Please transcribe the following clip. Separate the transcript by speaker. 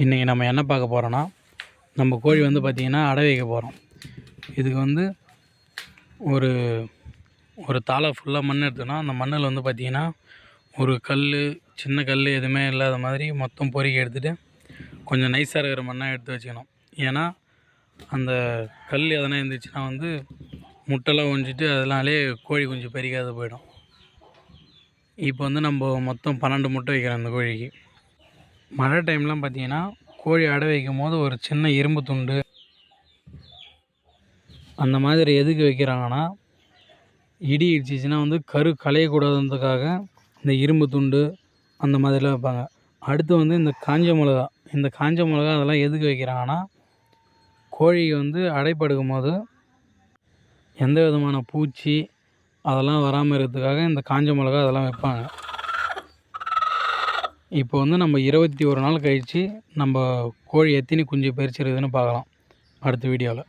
Speaker 1: இன்றைக்கி நம்ம என்ன பார்க்க போகிறோன்னா நம்ம கோழி வந்து பார்த்திங்கன்னா அடை வைக்க போகிறோம் இதுக்கு வந்து ஒரு ஒரு தாளை ஃபுல்லாக மண் எடுத்தோன்னா அந்த மண்ணில் வந்து பார்த்திங்கன்னா ஒரு கல் சின்ன கல் எதுவுமே இல்லாத மாதிரி மொத்தம் பொறுக்கி எடுத்துகிட்டு கொஞ்சம் நைஸாக இருக்கிற மண்ணாக எடுத்து வச்சுக்கணும். ஏன்னா அந்த கல் எதனா இருந்துச்சுன்னா வந்து முட்டைலாம் கொஞ்சிட்டு அதனாலே கோழி கொஞ்சம் பெருகாத போயிடும். இப்போ வந்து நம்ம மொத்தம் பன்னெண்டு முட்டை வைக்கிறோம் அந்த கோழிக்கு. மழை டைம்லாம் பார்த்தீங்கன்னா கோழி அடை வைக்கும் போது ஒரு சின்ன இரும்பு துண்டு அந்த மாதிரி எதுக்கு வைக்கிறாங்கன்னா இடி இடிச்சிச்சின்னா வந்து கரு களையக்கூடாதுன்றதுக்காக இந்த இரும்பு துண்டு அந்த மாதிரிலாம் வைப்பாங்க. அடுத்து வந்து இந்த காஞ்ச மிளகா. இந்த காஞ்ச மிளகா அதெல்லாம் எதுக்கு வைக்கிறாங்கன்னா கோழி வந்து அடைப்படுக்கும் போது எந்த விதமான பூச்சி அதெல்லாம் வராமல் இருக்கிறதுக்காக இந்த காஞ்ச மிளகா அதெல்லாம் வைப்பாங்க. இப்போ வந்து நம்ம இருபத்தி ஒரு நாள் கழித்து நம்ம கோழி எத்தினி குஞ்சு பறிச்சிருதுன்னு பார்க்கலாம் அடுத்த வீடியோவில்.